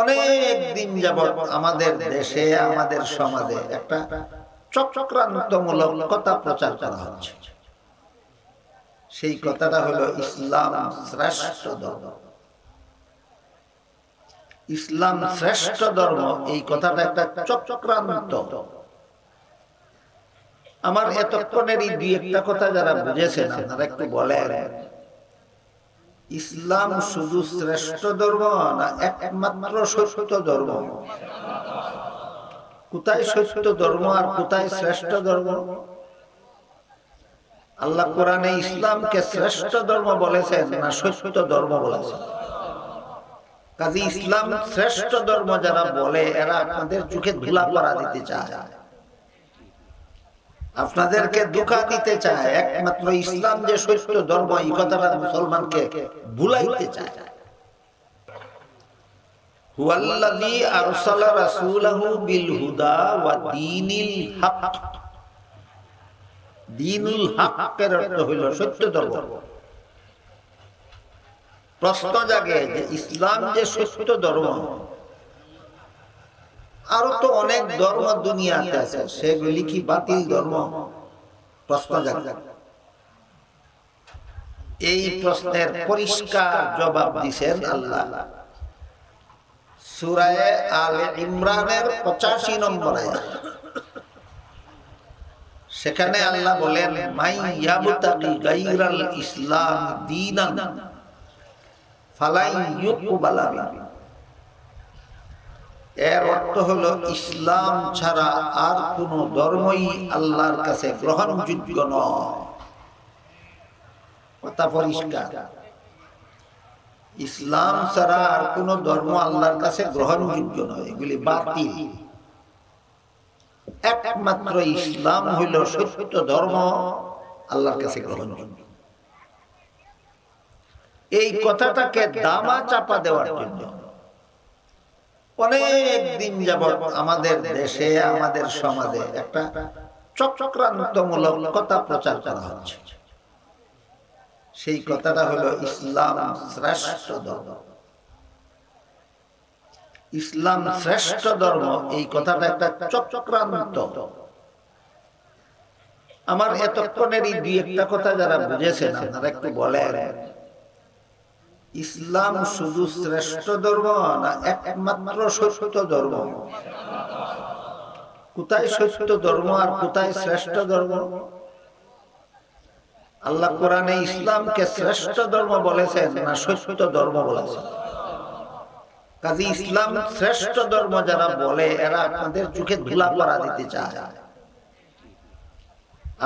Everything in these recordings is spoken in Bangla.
অনেক দিন যাবৎ আমাদের দেশে, আমাদের সমাজে একটা চক্রান্তমূলক কথা প্রচার করা হচ্ছে। সেই কথাটা হলো ইসলাম শ্রেষ্ঠ ধর্ম। ইসলাম শ্রেষ্ঠ ধর্ম, এই কথাটা একটা চক্রান্ত। আমার এতক্ষণের এই দুই একটা কথা যারা বুঝেছেন, আপনারা একটু বলেন। ইসলাম শুধু শ্রেষ্ঠ ধর্ম না একমাত্র সত্য ধর্ম? কোথায় সত্য ধর্ম আর কোথায় শ্রেষ্ঠ ধর্ম? আল্লাহ কোরআনে ইসলামকে শ্রেষ্ঠ ধর্ম বলেছেন না সত্য ধর্ম বলেছেন? কাজে ইসলাম শ্রেষ্ঠ ধর্ম যারা বলে, এরা আপনাদের চোখে ধুলা পড়া দিতে চায়। আপনাদেরকে দুঃখা দিতে চায়। একমাত্র ইসলাম যে সত্য ধর্ম এই কথাটা মুসলমানকে ভুলাইতে চায়। হুয়াল্লাযী আরসালা রাসূলাহু বিল হুদা ওয়া দীনিল হক। দীনুল হকের অর্থ হইল সত্য ধর্ম। প্রশ্ন জাগে যে ইসলাম যে সত্য ধর্ম আরও তো অনেক ধর্ম দুনিয়াতে আছে, সেগুলি কি বাতিল ধর্ম? প্রশ্ন এই প্রশ্নের পরিষ্কার জবাব দিছেন আল্লাহ। সুরায় আল ইমরানের পঁচাশি নম্বর সেখানে আল্লাহ বলেন, মাই ইয়াবতাগি গায়রাল ইসলাম ফালাই এর অর্থ হলো ইসলাম ছাড়া আর কোন ধর্মই আল্লাহর কাছে গ্রহণযোগ্য নয়। পরিষ্কার। ইসলাম ছাড়া আর কোন ধর্ম আল্লাহর কাছে গ্রহণযোগ্য নয়, এগুলি বাতিল। একমাত্র ইসলাম হইল সত্য ধর্ম আল্লাহর কাছে গ্রহণযোগ্য। এই কথাটাকে দামা চাপা দেওয়ার জন্য অনেক দিন যাবৎ আমাদের দেশে, আমাদের সমাজে একটা চক্রান্তমূলক কথা প্রচার করা হচ্ছে। সেই কথাটা হলো ইসলাম শ্রেষ্ঠ ধর্ম। ইসলাম শ্রেষ্ঠ ধর্ম, এই কথাটা একটা চক্রান্ত। আমার এতক্ষণের এই দুই একটা কথা যারা বুঝেছেন, আপনারা একটু বলেন। ইসলাম শুধু শ্রেষ্ঠ ধর্ম না একমাত্র সত্য ধর্ম? কোথায় সত্য ধর্ম আর কোথায় শ্রেষ্ঠ ধর্ম? আল্লাহ কোরআনে ইসলামকে শ্রেষ্ঠ ধর্ম বলেছেন না সত্য ধর্ম বলেছেন? কাজে ইসলাম শ্রেষ্ঠ ধর্ম যারা বলে, এরা আপনাদের চোখে ধুলা পড়া দিতে চায়।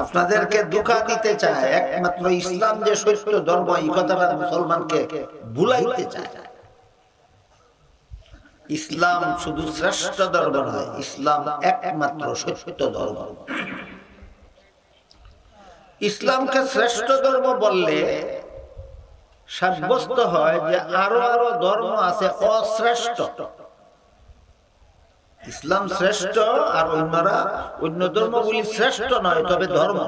আপনাদেরকে দুঃখা দিতে চায়। একমাত্র ইসলাম যে সত্য ধর্ম, এই কথাটা মুসলমানকে ভুলাইতে চায়। ইসলাম শুধু শ্রেষ্ঠ ধর্ম নয়, ইসলাম একমাত্র সত্য ধর্ম। ইসলামকে শ্রেষ্ঠ ধর্ম বললে সাব্যস্ত হয় যে আরও আরও ধর্ম আছে অশ্রেষ্ঠ। ইসলাম শ্রেষ্ঠ আর অন্যরা অন্য ধর্মগুলি শ্রেষ্ঠ নয়, তবে ধর্ম।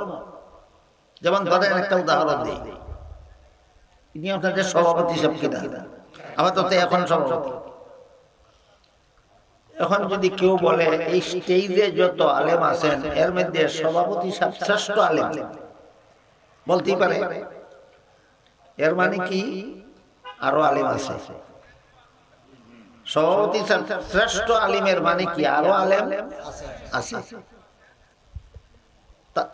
যেমন ধরেন একটা উদাহরণ দিই। ইনি আপনাদের সভাপতি সব কিনা। আমার তো এখন সভাপতি। এখন যদি কেউ বলে, এই স্টেজে যত আলেম আছেন, এর মধ্যে সভাপতি সব শ্রেষ্ঠ আলেম। বলতেই পারে। এর মানে কি? আরও আলেম আছে। সভাপতি শ্রেষ্ঠ আলিমের মানে কি? আরও আলেম? আছে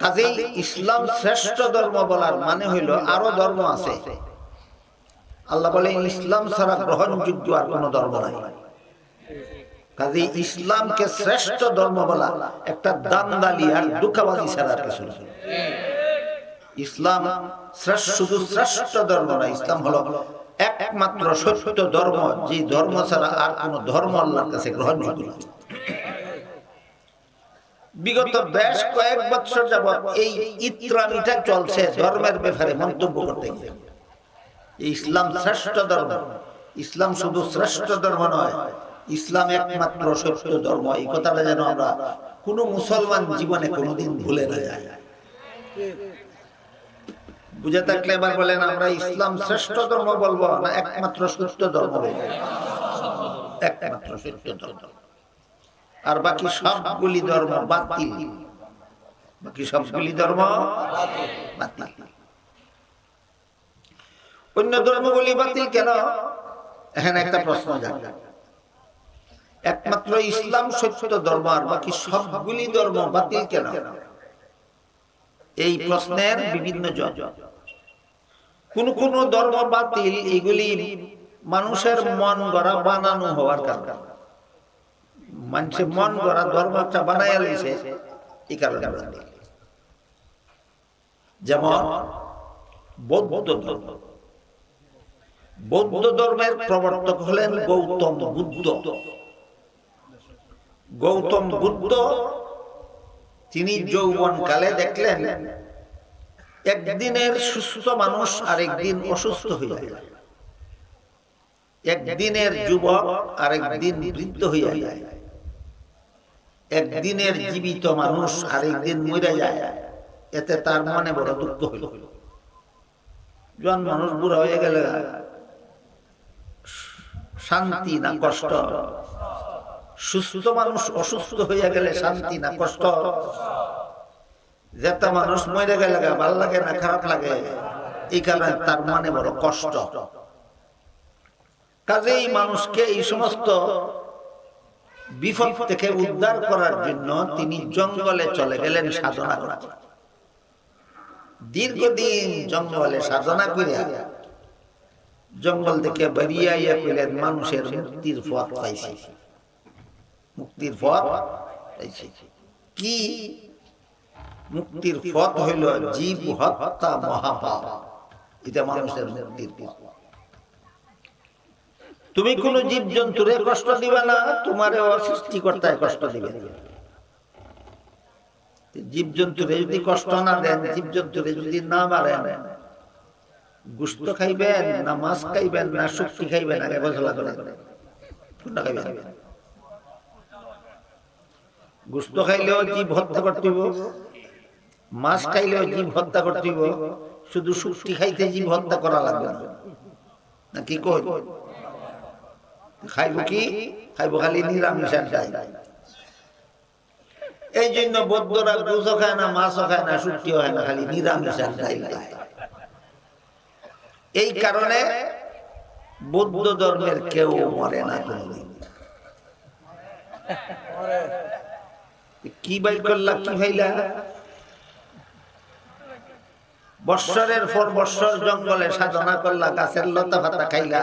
কাজেই ইসলাম শ্রেষ্ঠ ধর্ম বলার মানে হইল আরও ধর্ম আছে। আল্লাহ বলে ইসলাম ছাড়া গ্রহণযোগ্য আর কোন ধর্ম নাই। কাজে ইসলামকে শ্রেষ্ঠ ধর্ম বলা একটা দান্দালি আর দুঃখাবাজি ছাড়া কিছু ইসলাম শ্রেষ্ঠ শুধু শ্রেষ্ঠ ধর্ম না ইসলাম হলো একমাত্র সত্য ধর্ম, যে ধর্ম ছাড়া আর কোন ধর্ম আল্লাহর কাছে গ্রহণযোগ্য নয় বিগত বেশ কয়েক বছর যাবৎ এই ইত্রামিটা চলছে ধর্মের ব্যাপারে মন্তব্য করতে গিয়ে। ইসলাম শ্রেষ্ঠ ধর্ম, ইসলাম শুধু শ্রেষ্ঠ ধর্ম নয়, ইসলাম একমাত্র সত্য ধর্ম। এই কথাটা যেন আমরা কোন মুসলমান জীবনে কোনোদিন ভুলে না যায় বুঝে থাকলে এবার বলেন, আমরা ইসলাম শ্রেষ্ঠ ধর্ম বলব না, একমাত্র সত্য ধর্ম বলব? একমাত্র সত্য ধর্ম। আর বাকি সবগুলি ধর্ম বাতিল। বাকি সবগুলি ধর্ম বাতিল। অন্য ধর্মগুলি বাতিল কেন? এখানে একটা প্রশ্ন জানবে একমাত্র ইসলাম সত্য ধর্ম আর বাকি সবগুলি ধর্ম বাতিল কেন? এই প্রশ্নের বিভিন্ন কোন কোন ধর্ম বাতিল এগুলি মানুষের মন গড়া বানানো হওয়ার কারণে। মানুষের মন গড়া ধর্মটা বানাইয়া লইছে এই কারণে। যেমন বৌদ্ধ ধর্ম। বৌদ্ধ ধর্মের প্রবর্তক হলেন গৌতম বুদ্ধ। গৌতম বুদ্ধ তিনি যৌবন কালে দেখলেন একদিনের সুস্থ মানুষ আরেকদিন অসুস্থ হইয়া যায়। একদিনের যুবক আরেকদিন বৃদ্ধ হইয়া যায়। একদিনের জীবিত মানুষ আরেকদিন মরে যায়। এতে তার মনে বড় দুঃখ হইল জন মানুষ বুড়া হয়ে গেলে শান্তি না কষ্ট। সুস্থ মানুষ অসুস্থ হইয়া গেলে শান্তি না কষ্ট? যেটা মানুষ মরে গেলে ভালো লাগে না খারাপ লাগে, এই কারণে তার মানে বড় কষ্ট। কাজেই মানুষকে এই সমস্ত বিপদ থেকে উদ্ধার করার জন্য তিনি জঙ্গলে চলে গেলেন সাধনা করা দীর্ঘদিন জঙ্গলে সাধনা করিয়া জঙ্গল থেকে বেরিয়ে আইয়া কইলেন, মানুষের মুক্তির পথ পাইছি। মুক্তির পথ কি? মুক্তির পথ হইল জীব হত্যা মহাপাপ। এটা মানুষের মুক্তির পথ। তুমি কোন জীব জন্তুরে কষ্ট দিবে না তোমার সৃষ্টিকর্তায় কষ্ট দিবে। জীব জন্তুরে যদি কষ্ট না দেন জীব জন্তুরে যদি না মারেন, গুস্ত খাইবেন, না মাছ খাইবেন, না শুক্তি খাইবেন, আগে ফসলা করে কোনটা খাইবেন। গুস্ত খাইলেও জীব হত্যা করতে মাছ খাইলেও জীব হত্যা করতে শুধু শুক্তি খাইতে জীব হত্যা করা লাগবে না। কি কই? খাইব কি? খাইব খালি নিরামিষ খাই এই জন্য বৌদ্ধরা গুজও খায় না, মাছও খায় না শুক্তিও হয় না, খালি নিরামিষ খাই এই কারণে বৌদ্ধ ধর্মের কেউ মরে না কোনদিন। কি বাই করলা কি ভাইলা বৎসরের পর বৎসর জঙ্গলে সাধনা করলা, গাছের লতা পাতা খাইলা।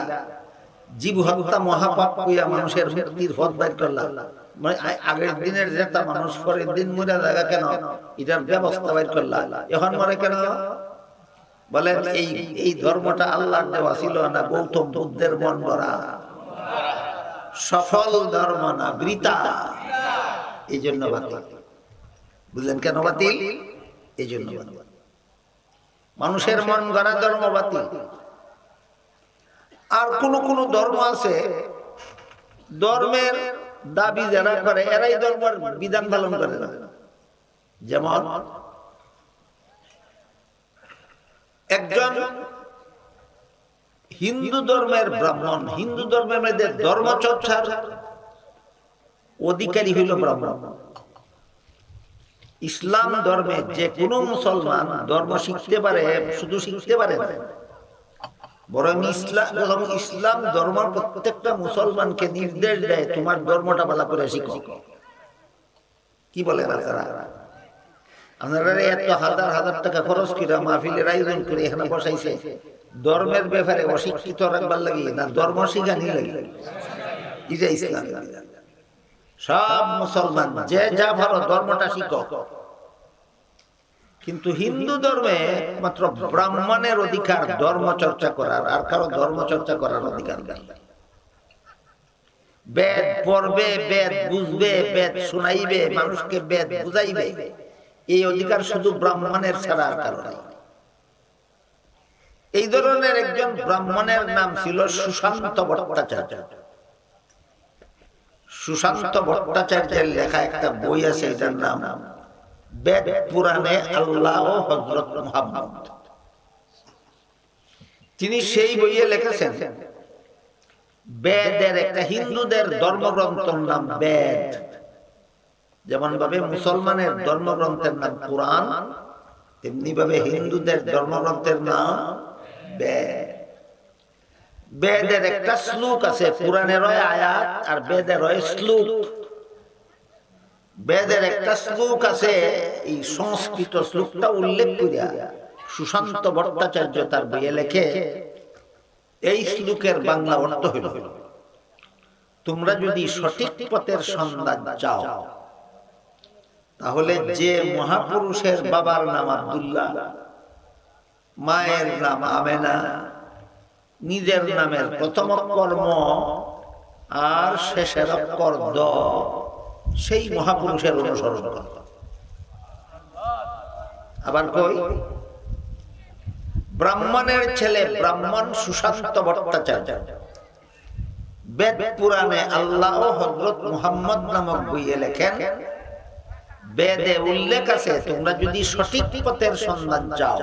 জীব হত্যা মহাপাপ কইয়া মানুষের মুক্তির পথ বাইর করলা। মানে আগের দিনের যেটা মানুষ, পরের দিন মরে কেন? এটার ব্যবস্থা বাইর করলা। এখন মরে কেন? বলেন, এই এই ধর্মটা আল্লাহর দেওয়া ছিল না গৌতম বুদ্ধের মন সফল ধর্ম না বৃতা এই জন্য বাতিল। বুঝলেন কেন বাতিল? এই জন্য বাতিল। মানুষের মন গড়া ধর্ম বাতিল। আর কোন কোন ধর্ম আছে ধর্মের দাবি যারা করে এরাই ধর্মের বিধান পালন করে না। যেমন একজন হিন্দু ধর্মের ব্রাহ্মণ হিন্দু ধর্মের মধ্যে ধর্ম চর্চার অধিকারী হইল ব্রাহ্মণ ইসলাম ধর্মে যে কোনো মুসলমান ধর্ম শিখতে পারে, শুধু শিখতে পারে বরং ইসলাম ইসলাম ধর্ম প্রত্যেকটা মুসলমানকে নির্দেশ দেয়, তোমার ধর্মটা ভালো করে শিখো। কি বলেন আপনারা আপনারা এত হাজার হাজার টাকা খরচ করে মাহফিলের আয়োজন করে এখানে বসাইছে। ধর্মের ব্যাপারে অশিক্ষিত রাখবার লাগে না, ধর্ম শিখানি লাগে। ইসলাম। সব মুসলমান যে যা ভালো ধর্মটা শিখো কিন্তু হিন্দু ধর্মে মাত্র ব্রাহ্মণের অধিকার ধর্ম চর্চা করার আর কারও ধর্ম চর্চা করার অধিকার বেদ পড়বে বেদ বুঝবে বেদ শোনাইবে মানুষকে বেদ বুঝাইবে। এই অধিকার শুধু ব্রাহ্মণের ছাড়া আর কারও নাই। এই ধরনের একজন ব্রাহ্মণের নাম ছিল সুশান্ত ভট্টাচার্য। সুশান্ত ভট্টাচার্যের লেখা একটা বই আছে, এটার নাম বেদ পুরাণে আল্লাহ হজরত মুহাম্মদ। তিনি সেই বইয়ে লিখেছেন, বেদের একটা হিন্দুদের ধর্মগ্রন্থের নাম বেদ। যেমন ভাবে মুসলমানের ধর্মগ্রন্থের নাম কোরআন তেমনি ভাবে হিন্দুদের ধর্মগ্রন্থের নাম বেদ। বেদের একটা শ্লোক আছে কোরআনের আয়াত আর বেদের শ্লোক। বেদের একটা শ্লোক আছে, এই সংস্কৃত শ্লোকটা উল্লেখ করিয়া সুশান্ত ভট্টাচার্য তার বইয়ে লেখে, এই শ্লোকের বাংলা অর্থ হইল, তোমরা যদি সঠিক পথের সন্ধান চাও, তাহলে যে মহাপুরুষের বাবার নাম আব্দুল্লাহ, মায়ের নাম আমেনা নিজের নামের প্রথম কর্ম আর শেষের অক্ষর দ সেই মহাপুরুষের অনুসরণ কর। আবার কই? ব্রাহ্মণের ছেলে ব্রাহ্মণ সুশান্ত ভট্টাচার্য। বেদ পুরাণে আল্লাহ হজরত মুহাম্মদ নামক বইয়ে লেখেন বেদে উল্লেখ আছে তোমরা যদি সঠিক পথের সন্ধান চাও।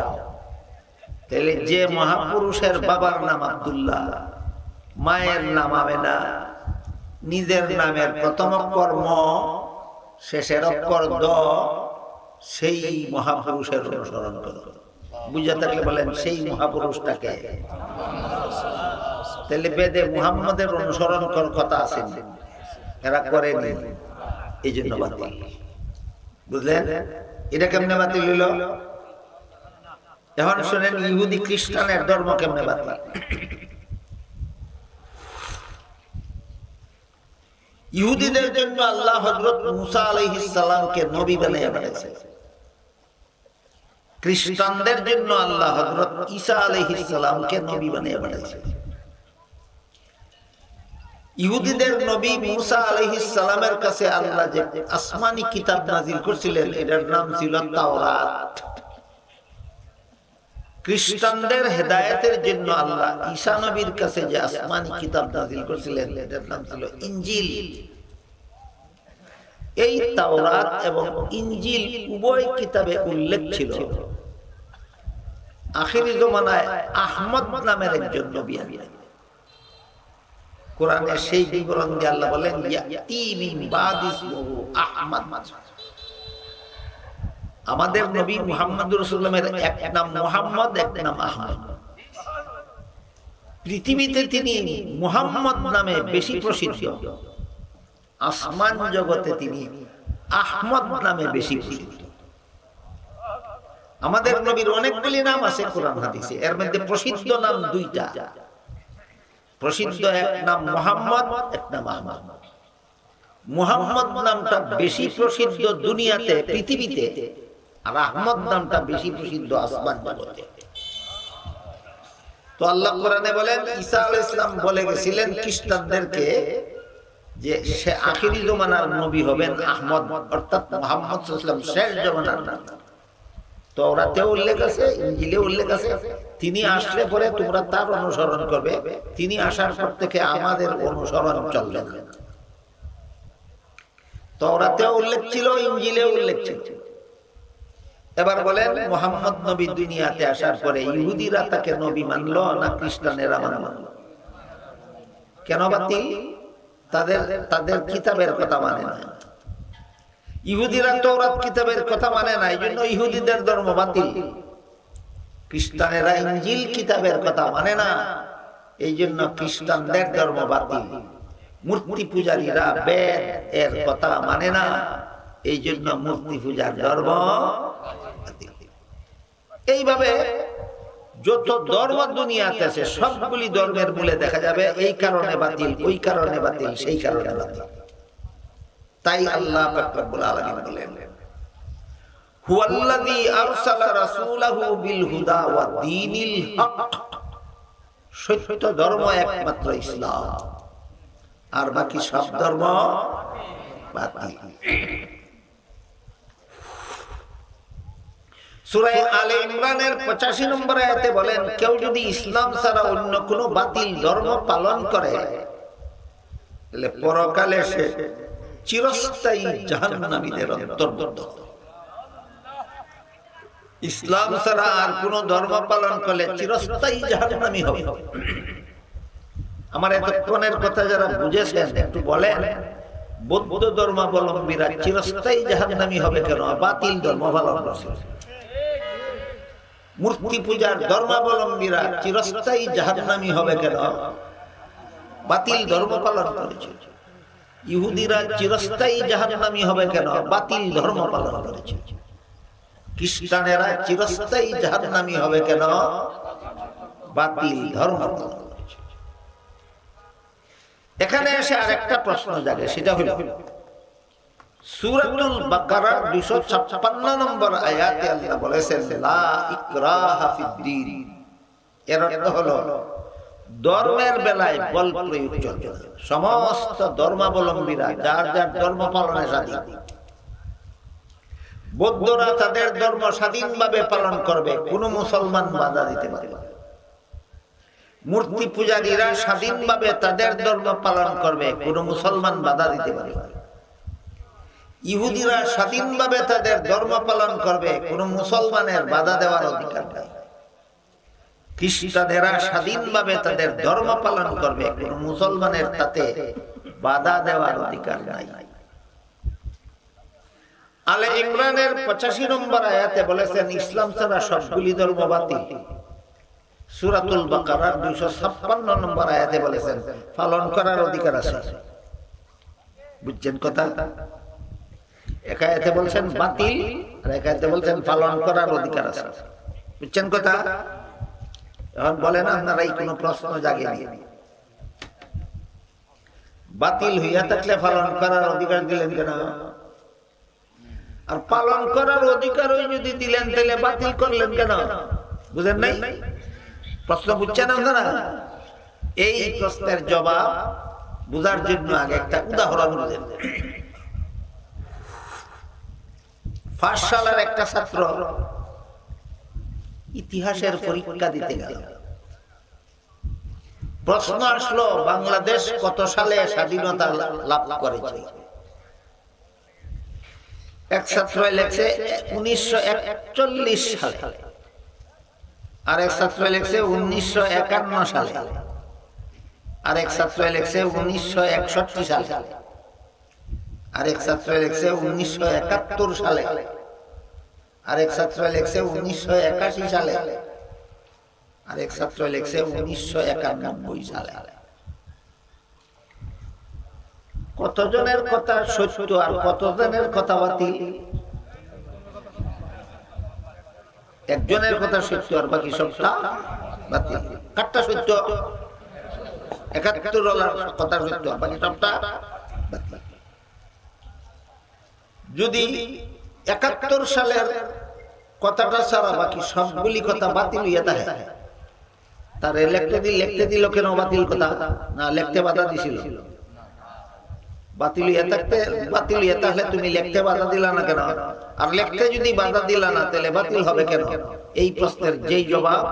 তাহলে যে মহাপুরুষের বাবার নাম আব্দুল্লাহ মায়ের নাম আমেনা নিজের নামের প্রথম কর্ম শেষের অক্ষর দ সেই মহাপুরুষের অনুসরণ করো। বুঝা থাকলে বলেন সেই মহাপুরুষটাকে। তাহলে বেদে মুহাম্মদের অনুসরণ কর কথা আছে এরা করেনি। এই জন্য বাতিল। বুঝলেন? এটা কেমনে বাতিল হইল? এখন শোনেন ইহুদি খ্রিস্টানের ধর্ম কেমনে বাতিল? ইহুদিদের জন্য আল্লাহ হজরত মুসা আলাইহিস সালামকে নবী বানিয়ে বানিয়েছে। খ্রিস্টানদের জন্য আল্লাহ হজরত ঈসা আলাইহিস সালামকে নবী বানিয়ে বানিয়েছে। ইহুদিদের নবী মুসা আলাইহিস সালামের কাছে আল্লাহ যে আসমানি কিতাব নাজিল করছিলেন, এটার নাম ছিল তাওরাত। খ্রিস্টানদের হেদায়েতের জন্য আল্লাহ ঈসা নবীর কাছে যে আসমানি কিতাব নাজিল করছিলেন, এটার নাম ছিল ইনজিল। এই তাওরাত এবং ইনজিল উভয় কিতাবে উল্লেখ ছিল। আখিরি জমানায় আহমদ নামের একজন নবী কোরআনে সেই বিবরণ দিয়ে আল্লাহ বলেন, ইয়াতি মিন বাদি ইসমুহু আহমদ। আমাদের নবী মুহাম্মদ রাসূলুল্লাহের এক নাম মুহাম্মদ, এক নাম আহমদ। পৃথিবীতে তিনি মুহাম্মদ নামে বেশি প্রসিদ্ধ। আসমান জগতে তিনি আহমদ নামে বেশি প্রসিদ্ধ। আমাদের নবীর অনেকগুলি নাম আছে কোরআন হাদিসে। এর মধ্যে প্রসিদ্ধ নাম দুইটা। প্রসিদ্ধ এক নাম মোহাম্মদ, এক নাম আহমদ। মুহাম্মদ নামটা বেশি প্রসিদ্ধ দুনিয়াতে, পৃথিবীতে। নামটা বেশি প্রসিদ্ধ আসমান জগতে তো আল্লাহ কোরআনে বলেন, ঈসা বলে গেছিলেন খ্রিস্টানদেরকে যে সে আখিরি জমানার নবী হবেন আহমদ, অর্থাৎ মুহাম্মদ শেষ জমানার নবী। তওরাতে উল্লেখ আছে ইনজিলে উল্লেখ আছে, তিনি আসলে পরে তোমরা তার অনুসরণ করবে, তিনি আসার পর থেকে আমাদের অনুসরণ চলবে না। তওরাতে উল্লেখ ছিল ইনজিলে উল্লেখ ছিল। এবার বলেন, মোহাম্মদ নবী দুনিয়াতে আসার পরে ইহুদিরা তাকে নবী মানলো না খ্রিস্টানেরা মানল? কেন বাতিল তাদের তাদের কিতাবের কথা মানে না। ইহুদিরা তৌরাত কিতাবের কথা মানে না এই জন্য ইহুদিদের ধর্ম বাতিল। খ্রিস্টানেরা ইঞ্জিল কিতাবের কথা মানে না এই জন্য খ্রিস্টানদের ধর্ম বাতিল। মূর্তি পূজারীরা বেদ এর কথা মানে না এই জন্য মূর্তি পূজার ধর্ম। এইভাবে যত ধর্ম দুনিয়াতে আছে, সবগুলি ধর্মের মূলে দেখা যাবে, এই কারণে বাতিল, ওই কারণে বাতিল, সেই কারণে বাতিল। তাই আল্লাহ বলেন হুদা ধর্ম একমাত্র ইসলাম। আর বাকি সব ধর্ম বাতিল। সূরা আলে ইমরানের 85 নম্বর আয়াতে বলেন, কেউ যদি ইসলাম ধর্ম পালন আর কোন ধর্ম পালন করলে চিরস্থায়ী জাহান্নামী হবে। আমার এতক্ষণের কথা যারা বুঝেছেন, একটু বলেন, বৌদ্ধ ধর্মাবলম্বীরা চিরস্থায়ী জাহান্নামী হবে কেন? বাতিল ধর্ম পালন করছে। মূর্তি পূজার ধর্মাবলম্বীরা চিরস্থায়ী জাহান্নামী হবে কেন? বাতিল ধর্ম পালন করেছে। ইহুদিরা চিরস্থায়ী জাহান্নামী হবে কেন? বাতিল ধর্ম পালন করেছে। খ্রিস্টানেরা চিরস্থায়ী জাহান্নামী হবে কেন? বাতিল ধর্ম পালন এখানে এসে আরেকটা প্রশ্ন জাগে, সেটা হলো সূরাতুল বাকারা 256 নম্বর আয়াতে আল্লাহ বলেছেন, লা ইকরাহা ফিদ্দিন এর অর্থ হলো, ধর্মের বেলায় বল প্রয়োগ চলবে সমস্ত ধর্মাবলম্বীরা, যার যার ধর্ম পালনে স্বাধীন বৌদ্ধরা তাদের ধর্ম স্বাধীনভাবে পালন করবে, কোনো মুসলমান বাধা দিতে পারবে। মূর্তি পূজারীরা স্বাধীনভাবে তাদের ধর্ম পালন করবে, কোনো মুসলমান বাধা দিতে পারবে। ইহুদিরা স্বাধীনভাবে তাদের ধর্ম পালন করবে, কোনো মুসলমানের বাধা দেওয়ার অধিকার নাই। খ্রিস্টানেরা স্বাধীনভাবে তাদের ধর্ম পালন করবে, কোনো মুসলমানের তাতে বাধা দেওয়ার অধিকার নাই। আলে ইমরানের পঁচাশি নম্বর আয়াতে বলেছেন, ইসলাম ছাড়া সবগুলি ধর্ম বাতিল। সুরাতুল বাকারার দুইশো ছাপ্পান্ন নম্বর আয়াতে বলেছেন, পালন করার অধিকার আছে। বুঝছেন কথা? একায়াতে বলছেন বাতিল আর একায়াতে বলছেন পালন করার অধিকার আছে। বুঝছেন কথা? এখন বলেন আপনারা এই কোনো প্রশ্ন জাগেনি বাতিল হইয়া থাকলে পালন করার অধিকার দিলেন কেন? আর পালন করার অধিকারই যদি দিলেন, তাহলে বাতিল করলেন কেন? বুঝেন নাই? প্রশ্ন বুঝছেন আপনারা? এই প্রশ্নের জবাব বুঝার জন্য আগে একটা উদাহরণ বুঝেন। সালের একটা ছাত্র ইতিহাসের পরীক্ষা দিতে গেল। প্রশ্ন আসলো, বাংলাদেশ কত সালে স্বাধীনতা লাভ করেছে? এক ছাত্র লেখছে, উনিশশো একচল্লিশ সালে। আর এক ছাত্র লেখছে, উনিশশো একান্ন সালে। আর এক ছাত্র লেখছে, উনিশশো একষট্টি সালে আরেক ছাত্র লেখছে উনিশশো একাত্তর সালে। আরেক ছাত্র উনিশশো একাশি সালে। ছাত্র উনিশশো একানব্বই সালে। কতজনের কথা সত্য আর কতজনের কথা বাতিল? একজনের কথা সত্য আর বাকি সবটা বাতিল। কারটা সত্য? একাত্তর কথা সত্য আর বাকি সবটা বাতিল যদি একাত্তর সালের কথাটা ছাড়া বাকি সবগুলি কথা বাতিল হইয়া থাকে, তার লিখতে দিল লিখতে দিল কেন বাতিল কথা? না, লিখতে বাধা দিছিল। বাতিল হইয়া থাকতে বাতিল হইয়া তাহলে তুমি লিখতে বাধা দিলা না কেন? আর লিখতে যদি বাধা দিলা না, তাহলে বাতিল হবে কেন? এই প্রশ্নের যেই জবাব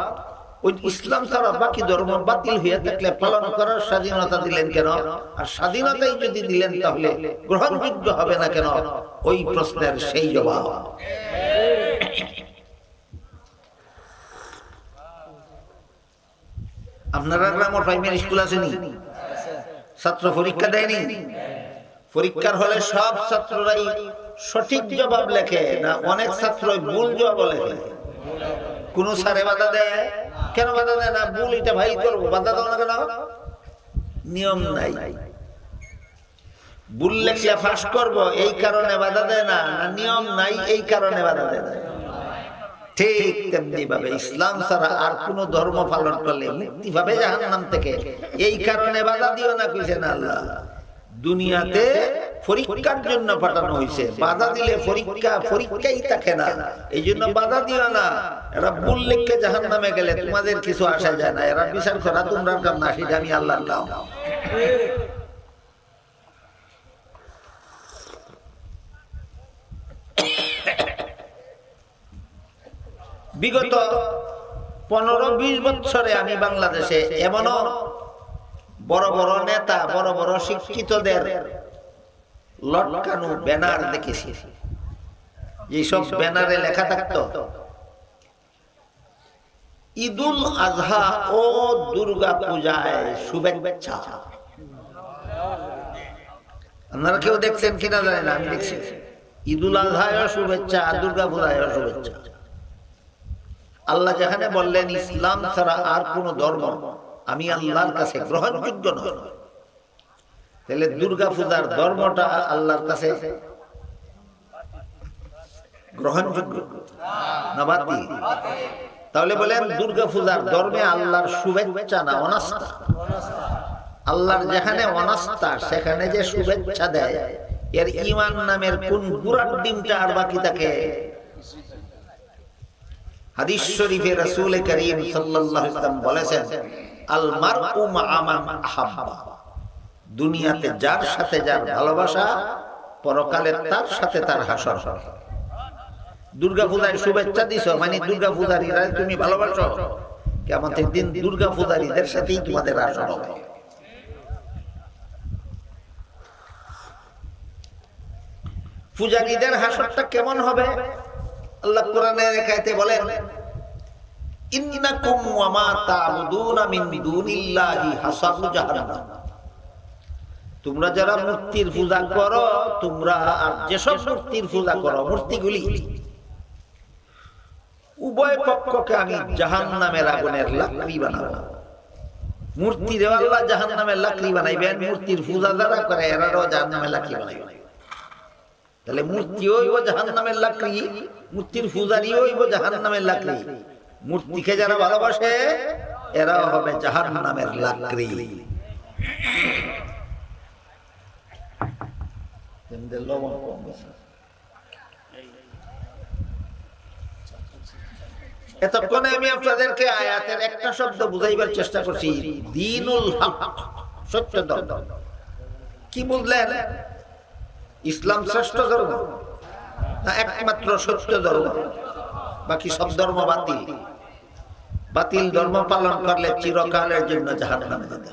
ইসলাম ছাড়া বাকি ধর্ম বাতিল হইয়া থাকলে পালন করার স্বাধীনতা দিলেন কেন? আর স্বাধীনতাই যদি দিলেন তাহলে গ্রহণযোগ্য হবে না কেন? ওই প্রশ্নের সেই জবাব। আপনারা গ্রামের প্রাইমারি স্কুল আসেনি? ছাত্র পরীক্ষা দেয়নি? পরীক্ষার হলে সব ছাত্ররাই সঠিক জবাব লেখে না অনেক ছাত্রই ভুল জবাব লেখে? কোন সারে বাধা দেয়? কেন বাধা দেয় না? ভুল এটা ভাই করব। বাধা দাও না কেন? নিয়ম নাই। ভুল লেখলে ফাঁস করব, এই কারণে বাধা দেয় না না নিয়ম নাই, এই কারণে বাধা দেয় না। ঠিক তেমনি ভাবে ইসলাম ছাড়া আর কোন ধর্ম পালন করলে মুক্তি পাবে জাহান নাম থেকে, এই কারণে বাধা দিও না কইছেন আল্লাহ। দুনিয়াতে পরীক্ষার জন্য পাঠানো হয়েছে। বাধা দিলে পরীক্ষা, পরীক্ষাই থাকে না। এই জন্য বাধা দিও না। এরা ভুল লিখে জাহান নামে গেলে তোমাদের কিছু আসা যায় না। এরা বিচার করা তোমরা কাম না, সেটা আমি আল্লাহ নাম বিগত পনেরো, বিশ বছরে আমি বাংলাদেশে এমনও বড় বড় নেতা, বড় বড় শিক্ষিতদের লটকানো ব্যানার দেখেছি। যেসব ব্যানারে লেখা থাকতো, ঈদুল আজহা ও দুর্গা পূজায় শুভেচ্ছা। আপনারা কেউ দেখছেন কিনা না, আমি দেখছি। ঈদুল আজহায় শুভেচ্ছা, দুর্গা পূজায় শুভেচ্ছা। আল্লাহ যেখানে বললেন, ইসলাম ছাড়া আর কোন ধর্ম আমি আল্লাহর কাছে গ্রহণযোগ্য নয় তাহলে দুর্গা পূজার ধর্মটা আল্লাহর কাছে গ্রহণযোগ্য। না বাতিল তাহলে বলেন দুর্গা পূজার ধর্মে আল্লাহর শুভেচ্ছা না অনাস্থা? আল্লাহর যেখানে অনাস্থা সেখানে যে শুভেচ্ছা দেয় এর ইমান নামের কোন গুড়ার ডিমটা আর বাকি থাকে? হাদিস শরীফে রাসূল করিম সাল্লাল্লাহু আলাইহি ওয়াসাল্লাম বলেছেন আল মারউ মা দুনিয়াতে যার সাথে যার ভালোবাসা, পরকালে তার সাথে তার হাসর দুর্গা পূজায় শুভেচ্ছা দিছো মানে দুর্গা তুমি ভালোবাসো। কেমন দিন দুর্গা পূজারীদের সাথেই তোমাদের আসর হবে। পূজারীদের হাসরটা কেমন হবে? আল্লাহ কোরআনের একাইতে বলেন তোমরা যারা মূর্তির পূজা করো, তোমরা আর যেসব মূর্তির পূজা করো, মূর্তিগুলি উভয় পক্ষকে আমি জাহান্নামের আগুনের লাকড়ি বানাবো। মূর্তির আল্লাহ জাহান্নামের লাকড়ি বানাইবেন, মূর্তির পূজা যারা করে এরাও জাহান্নামের লাকড়ি বানাইবেন। তাহলে মূর্তি হইব জাহান নামের লাকড়ি, মূর্তির পূজারি হইব জাহান নামের লাকড়ি। মূর্তিকে যারা ভালোবাসে এরাও হবে জাহান নামের লাকড়ি এতক্ষণে আমি আপনাদেরকে আয়াতের একটা শব্দ বুঝাইবার চেষ্টা করছি, দিনুল সত্য কি বুঝলেন ইসলাম শ্রেষ্ঠ ধর্ম না একমাত্র সত্য ধর্ম? বাকি সব ধর্ম বাতিল। বাতিল ধর্ম পালন করলে চিরকালের জন্য জাহান নামে যেতে।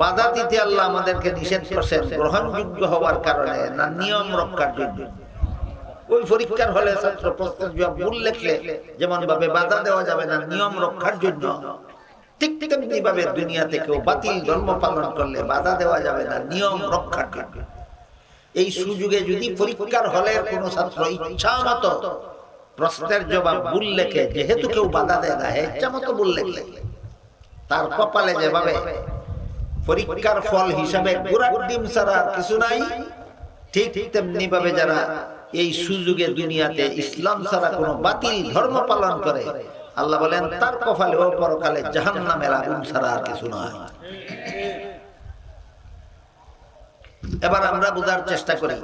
বাধা দিতে আল্লাহ আমাদেরকে নিষেধ করছেন, গ্রহণযোগ্য হওয়ার কারণে না, নিয়ম রক্ষার জন্য। ওই পরীক্ষার হলে ছাত্র জবাব ভুল লেখলে যেমন ভাবে বাধা দেওয়া যাবে না, নিয়ম রক্ষার জন্য। ঠিক তেমনি ভাবে দুনিয়াতে কেউ বাতিল ধর্ম পালন করলে বাধা দেওয়া যাবে না, নিয়ম রক্ষার জন্য। এই সুযোগে যদি পরীক্ষার হলে কোন ছাত্র ইচ্ছা মতো প্রশ্নের জবাব ভুল লেখে, যেহেতু কেউ বাধা দেয় না ইচ্ছা মতো ভুল লেখলে তার কপালে যেভাবে পরীক্ষার ফল হিসাবে ডিম ছাড়া কিছু নাই, ঠিক তেমনি ভাবে যারা এই সুযোগে দুনিয়াতে ইসলাম ছাড়া কোনো বাতিল ধর্ম পালন করে, আল্লাহ বলেন, তার কপালে ও পরকালে জাহান নামের আগুন ছাড়া আর কিছু নয় এবার আমরা বোঝার চেষ্টা করি